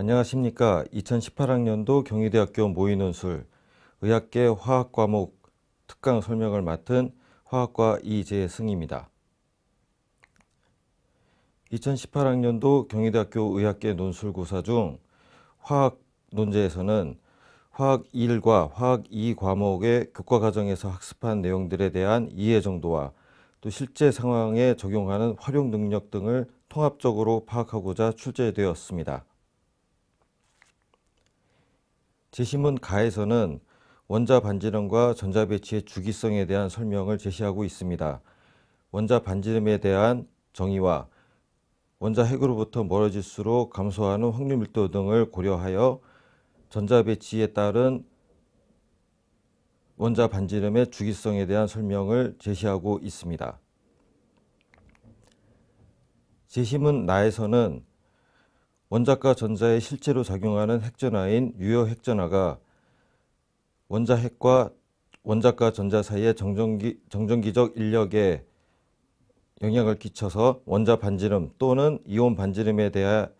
안녕하십니까. 2018학년도 경희대학교 모의논술 의학계 화학과목 특강 설명을 맡은 화학과 이재승입니다. 2018학년도 경희대학교 의학계 논술고사 중 화학 논제에서는 화학 1과 화학 2 과목의 교과 과정에서 학습한 내용들에 대한 이해 정도와 또 실제 상황에 적용하는 활용 능력 등을 통합적으로 파악하고자 출제되었습니다. 제시문 가에서는 원자 반지름과 전자 배치의 주기성에 대한 설명을 제시하고 있습니다. 원자 반지름에 대한 정의와 원자 핵으로부터 멀어질수록 감소하는 확률 밀도 등을 고려하여 전자 배치에 따른 원자 반지름의 주기성에 대한 설명을 제시하고 있습니다. 제시문 나에서는 원자과 전자에 실제로 작용하는 핵전화인 유효 핵전화가 원자 핵과 원자과 전자 사이의 정전기, 정전기적 인력에 영향을 끼쳐서 원자 반지름 또는 이온 반지름에 대한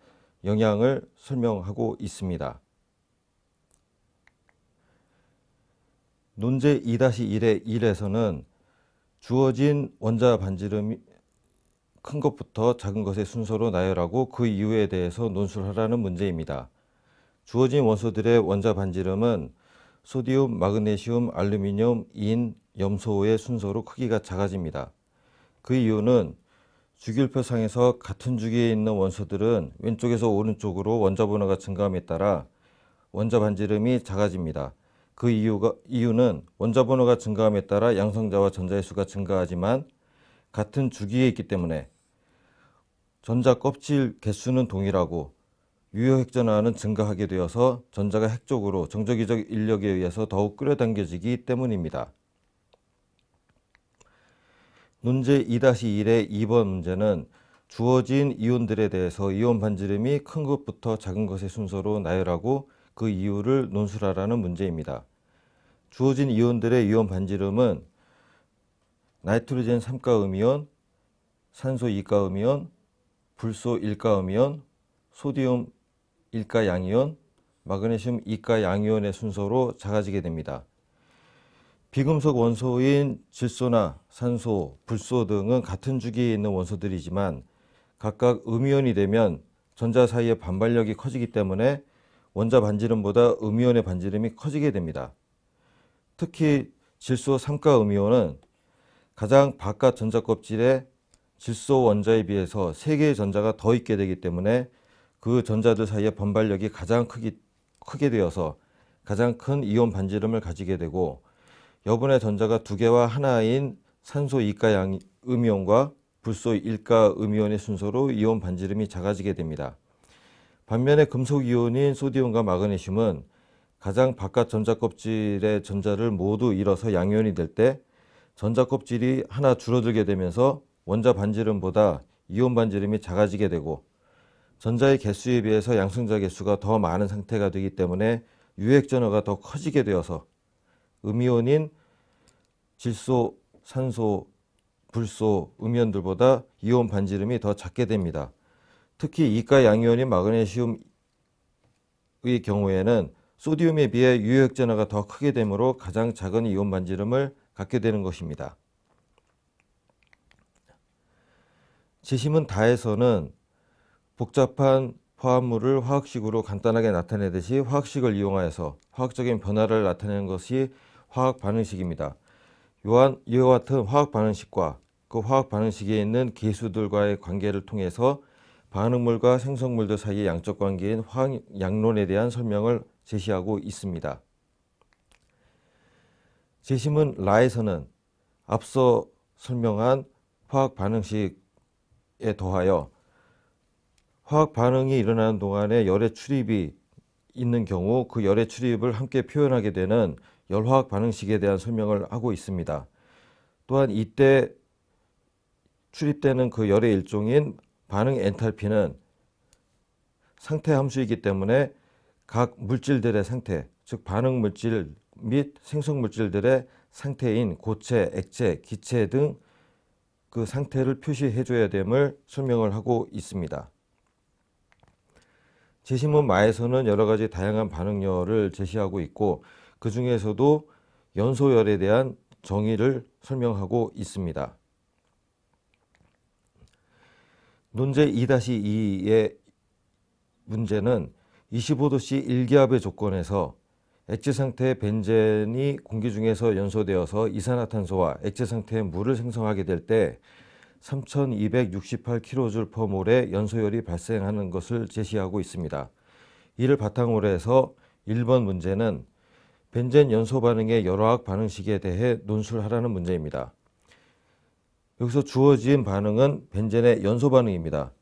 영향을 설명하고 있습니다. 논제 2-1의 1에서는 주어진 원자 반지름이 큰 것부터 작은 것의 순서로 나열하고 그 이유에 대해서 논술하라는 문제입니다. 주어진 원소들의 원자 반지름은 소디움, 마그네슘, 알루미늄, 인, 염소의 순서로 크기가 작아집니다. 그 이유는 주기율표상에서 같은 주기에 있는 원소들은 왼쪽에서 오른쪽으로 원자 번호가 증가함에 따라 원자 반지름이 작아집니다. 그 이유가, 이유는 원자 번호가 증가함에 따라 양성자와 전자의 수가 증가하지만 같은 주기에 있기 때문에 전자 껍질 개수는 동일하고 유효 핵전화는 증가하게 되어서 전자가 핵 쪽으로 정적이적 인력에 의해서 더욱 끌어당겨지기 때문입니다. 문제 2-1의 2번 문제는 주어진 이온들에 대해서 이온 반지름이 큰 것부터 작은 것의 순서로 나열하고 그 이유를 논술하라는 문제입니다. 주어진 이온들의 이온 반지름은 나이트로젠 3가 음이온, 산소 2가 음이온, 불소 1가 음이온, 소디움 1가 양이온, 마그네슘 2가 양이온의 순서로 작아지게 됩니다. 비금속 원소인 질소나 산소, 불소 등은 같은 주기에 있는 원소들이지만 각각 음이온이 되면 전자 사이의 반발력이 커지기 때문에 원자 반지름보다 음이온의 반지름이 커지게 됩니다. 특히 질소 3가 음이온은 가장 바깥 전자 껍질에 질소 원자에 비해서 3개의 전자가 더 있게 되기 때문에 그 전자들 사이의 번발력이 가장 크기, 크게 되어서 가장 큰 이온 반지름을 가지게 되고 여분의 전자가 두 개와 하나인 산소 2가 양 음이온과 불소 1가 음이온의 순서로 이온 반지름이 작아지게 됩니다. 반면에 금속 이온인 소디움과 마그네슘은 가장 바깥 전자 껍질의 전자를 모두 잃어서 양이온이 될 때 전자 껍질이 하나 줄어들게 되면서 원자 반지름보다 이온 반지름이 작아지게 되고 전자의 개수에 비해서 양성자 개수가 더 많은 상태가 되기 때문에 유액 전화가 더 커지게 되어서 음이온인 질소, 산소, 불소, 음이온들보다 이온 반지름이 더 작게 됩니다. 특히 이가 양이온인 마그네슘의 경우에는 소디움에 비해 유효액 전화가 더 크게 되므로 가장 작은 이온 반지름을 갖게 되는 것입니다. 지심은 다에서는 복잡한 화합물을 화학식으로 간단하게 나타내듯이 화학식을 이용하여서 화학적인 변화를 나타내는 것이 화학 반응식입니다. 요한 이와 같은 화학 반응식과 그 화학 반응식에 있는 계수들과의 관계를 통해서 반응물과 생성물들 사이의 양적 관계인 화학 양론에 대한 설명을 제시하고 있습니다. 제시문 라에서는 앞서 설명한 화학 반응식에 더하여 화학 반응이 일어나는 동안에 열의 출입이 있는 경우 그 열의 출입을 함께 표현하게 되는 열화학 반응식에 대한 설명을 하고 있습니다. 또한 이때 출입되는 그 열의 일종인 반응 엔탈피는 상태 함수이기 때문에 각 물질들의 상태, 즉 반응 물질 및 생성 물질들의 상태인 고체, 액체, 기체 등 그 상태를 표시해 줘야 됨을 설명을 하고 있습니다. 제시문 마에서는 여러 가지 다양한 반응열을 제시하고 있고 그 중에서도 연소열에 대한 정의를 설명하고 있습니다. 논제 2-2의 문제는 25도씨 일기압의 조건에서 액체 상태의 벤젠이 공기 중에서 연소되어서 이산화탄소와 액체 상태의 물을 생성하게 될 때 3268kJ/몰의 연소열이 발생하는 것을 제시하고 있습니다. 이를 바탕으로 해서 1번 문제는 벤젠 연소 반응의 열화학 반응식에 대해 논술 하라는 문제입니다. 여기서 주어진 반응은 벤젠의 연소 반응입니다.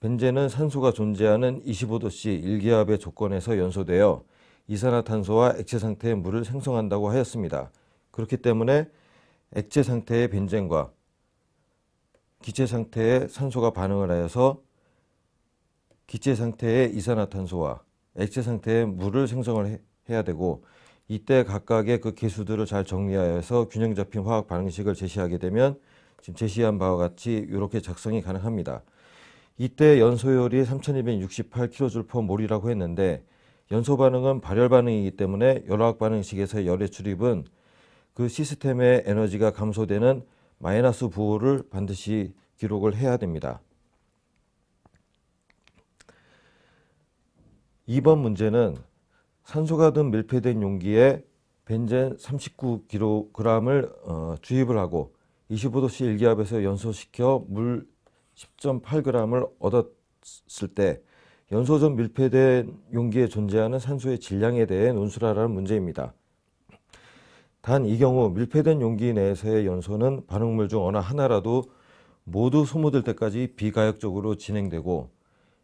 벤젠은 산소가 존재하는 25도씨 일기압의 조건에서 연소되어 이산화탄소와 액체 상태의 물을 생성한다고 하였습니다. 그렇기 때문에 액체 상태의 벤젠과 기체 상태의 산소가 반응을 하여서 기체 상태의 이산화탄소와 액체 상태의 물을 생성을 해야 되고 이때 각각의 그 개수들을 잘 정리하여서 균형 잡힌 화학 반응식을 제시하게 되면 지금 제시한 바와 같이 이렇게 작성이 가능합니다. 이때 연소열이 3268kJ/몰이라고 했는데 연소 반응은 발열 반응이기 때문에 열화학 반응식에서 열의 출입은 그 시스템의 에너지가 감소되는 마이너스 부호를 반드시 기록을 해야 됩니다. 2번 문제는 산소가 든 밀폐된 용기에 벤젠 39kg을 어, 주입을 하고 25도씨 일기압에서 연소시켜 물 10.8g을 얻었을 때 연소 전 밀폐된 용기에 존재하는 산소의 질량에 대해 논술하라는 문제입니다. 단 이 경우 밀폐된 용기 내에서의 연소는 반응물 중 어느 하나라도 모두 소모될 때까지 비가역적으로 진행되고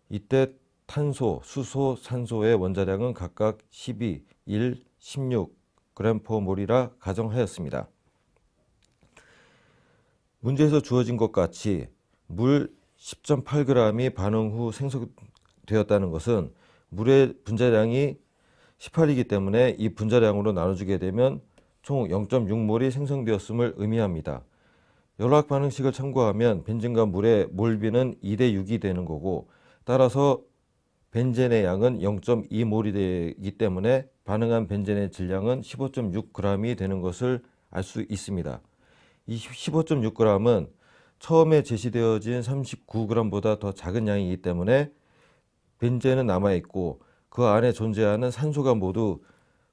이때 탄소, 수소, 산소의 원자량은 각각 12, 1, 16g몰이라 가정하였습니다. 문제에서 주어진 것 같이 물 10.8g이 반응 후 생성 되었다는 것은 물의 분자량이 18이기 때문에 이 분자량으로 나눠주게 되면 총 0.6몰이 생성되었음을 의미합니다. 열화학 반응식을 참고하면 벤젠과 물의 몰비는 2대 6이 되는 거고 따라서 벤젠의 양은 0.2몰이 되기 때문에 반응한 벤젠의 질량은 15.6g이 되는 것을 알 수 있습니다. 이 15.6g은 처음에 제시되어진 39g보다 더 작은 양이기 때문에 벤젠은 남아있고 그 안에 존재하는 산소가 모두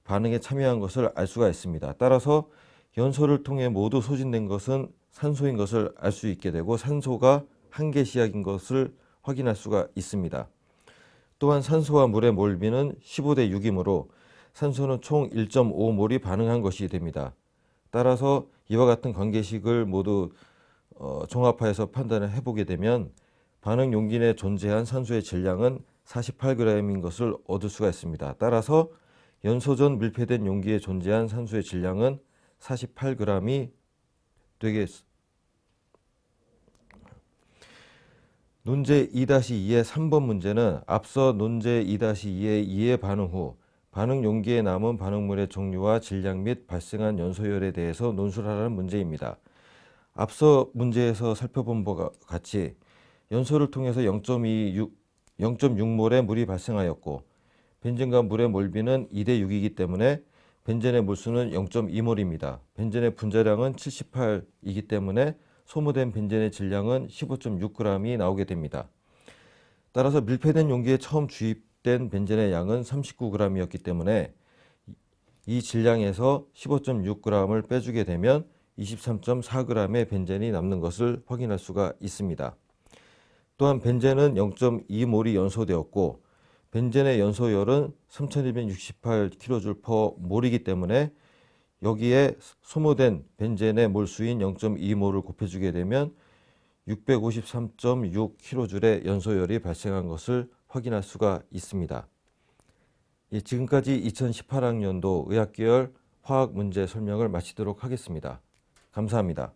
반응에 참여한 것을 알 수가 있습니다. 따라서 연소를 통해 모두 소진된 것은 산소인 것을 알 수 있게 되고 산소가 한계 시약인 것을 확인할 수가 있습니다. 또한 산소와 물의 몰비는 15대 6이므로 산소는 총 1.5몰이 반응한 것이 됩니다. 따라서 이와 같은 관계식을 모두 어, 종합하여서 판단을 해보게 되면 반응 용기 내에 존재한 산소의 질량은 48g인 것을 얻을 수가 있습니다. 따라서 연소 전 밀폐된 용기에 존재한 산소의 질량은 48g이 되겠 논제 2-2의 3번 문제는 앞서 논제 2-2의 2의 반응 후 반응 용기에 남은 반응물의 종류와 질량 및 발생한 연소열에 대해서 논술하라는 문제입니다. 앞서 문제에서 살펴본 바와 같이 연소를 통해서 0.26, 0.6몰의 물이 발생하였고 벤젠과 물의 몰비는 2대 6이기 때문에 벤젠의 몰수는 0.2몰입니다. 벤젠의 분자량은 78이기 때문에 소모된 벤젠의 질량은 15.6g이 나오게 됩니다. 따라서 밀폐된 용기에 처음 주입된 벤젠의 양은 39g이었기 때문에 이 질량에서 15.6g을 빼주게 되면 23.4g의 벤젠이 남는 것을 확인할 수가 있습니다. 또한 벤젠은 0.2몰이 연소되었고 벤젠의 연소열은 3268kJ/몰이기 때문에 여기에 소모된 벤젠의 몰수인 0.2몰을 곱해주게 되면 653.6kJ의 연소열이 발생한 것을 확인할 수가 있습니다. 예, 지금까지 2018학년도 의학계열 화학 문제 설명을 마치도록 하겠습니다. 감사합니다.